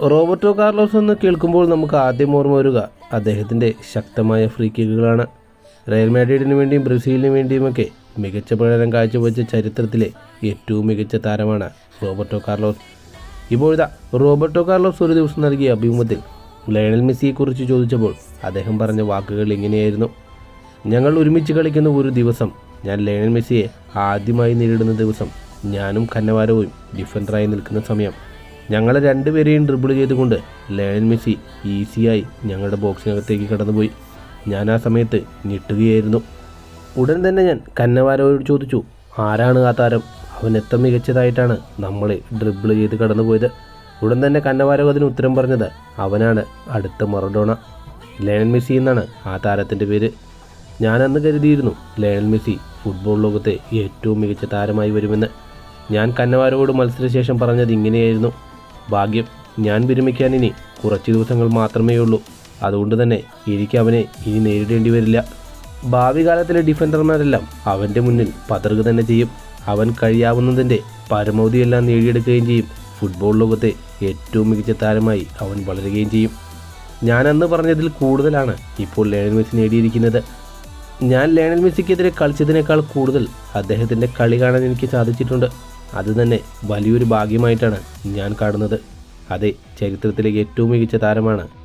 Roberto Carlos എന്ന് കേൾക്കുമ്പോൾ നമുക്ക് ആദ്യം ഓർമ്മ വരിക അദ്ദേഹത്തിന്റെ ശക്തമായ ഫ്രീ കിക്കുകളാണ് റയൽ മാഡ്രിഡിന് വേണ്ടിയും ബ്രസീലിന് വേണ്ടിയുമൊക്കെ മികച്ച പ്രകടനം കാഴ്ചവെച്ച ചരിത്രത്തിലെ ഏറ്റവും മികച്ച താരമാണ് റോബർട്ടോ കാർലോസ്. ഇപ്പോഴിതാ റോബർട്ടോ കാർലോസ് ഒരു ദിവസം നൽകിയ അഭിമുഖത്തിൽ ലയണൽ മെസ്സിയെക്കുറിച്ച് ചോദിച്ചപ്പോൾ അദ്ദേഹം പറഞ്ഞ വാക്കുകൾ ഇങ്ങനെയായിരുന്നു. ഞങ്ങൾ ഒരുമിച്ച് കളിക്കുന്ന ഒരു ദിവസം ഞാൻ ലയണൽ മെസ്സിയെ ആദ്യമായി നേരിടുന്ന ദിവസം ഞാനും കന്നവാരവും ഡിഫൻഡറായി നിൽക്കുന്ന സമയം ഞങ്ങളെ രണ്ടുപേരെയും ഡ്രിബിൾ ചെയ്തുകൊണ്ട് ലയൺ മെസ്സി ഈസിയായി ഞങ്ങളുടെ ബോക്സിനകത്തേക്ക് കടന്നുപോയി. ഞാൻ ആ സമയത്ത് ഞെട്ടുകയായിരുന്നു. ഉടൻ തന്നെ ഞാൻ കന്നവാരോട് ചോദിച്ചു ആരാണ് ആ താരം? അവൻ എത്ര മികച്ചതായിട്ടാണ് നമ്മളെ ഡ്രിബിൾ ചെയ്ത് കടന്നുപോയത്? ഉടൻ തന്നെ കന്നവാരോ അതിന് ഉത്തരം പറഞ്ഞത് അവനാണ് അടുത്ത മറഡോണ. ലയണൽ മെസ്സി എന്നാണ് ആ താരത്തിന്റെ പേര്. ഞാനന്ന് കരുതിയിരുന്നു ലയണൽ മെസ്സി ഫുട്ബോൾ ലോകത്തെ ഏറ്റവും മികച്ച താരമായി വരുമെന്ന്. ഞാൻ കന്നവാരോട് മത്സരശേഷം പറഞ്ഞത് ഇങ്ങനെയായിരുന്നു. ഭാഗ്യം ഞാൻ വിരമിക്കാൻ ഇനി കുറച്ച് ദിവസങ്ങൾ മാത്രമേ ഉള്ളൂ. അതുകൊണ്ട് തന്നെ എനിക്ക് അവനെ ഇനി നേരിടേണ്ടി വരില്ല. ഭാവി കാലത്തിലെ ഡിഫൻഡർമാരെല്ലാം അവന്റെ മുന്നിൽ പതറുക തന്നെ ചെയ്യും. അവൻ കഴിയാവുന്നതിന്റെ പരമാവധിയെല്ലാം നേടിയെടുക്കുകയും ചെയ്യും. ഫുട്ബോൾ ലോകത്തെ ഏറ്റവും മികച്ച താരമായി അവൻ വളരുകയും ചെയ്യും. ഞാൻ അന്ന് പറഞ്ഞതിൽ കൂടുതലാണ് ഇപ്പോൾ ലേണൽ മെസ്സി നേടിയിരിക്കുന്നത്. ഞാൻ ലേണൽ മെസ്സിക്കെതിരെ കളിച്ചതിനേക്കാൾ കൂടുതൽ അദ്ദേഹത്തിന്റെ കളി കാണാൻ എനിക്ക് സാധിച്ചിട്ടുണ്ട്. അത് തന്നെ വലിയൊരു ഭാഗ്യമായിട്ടാണ് ഞാൻ കാണുന്നത്. അതെ ചരിത്രത്തിലെ ഏറ്റവും മികച്ച താരമാണ്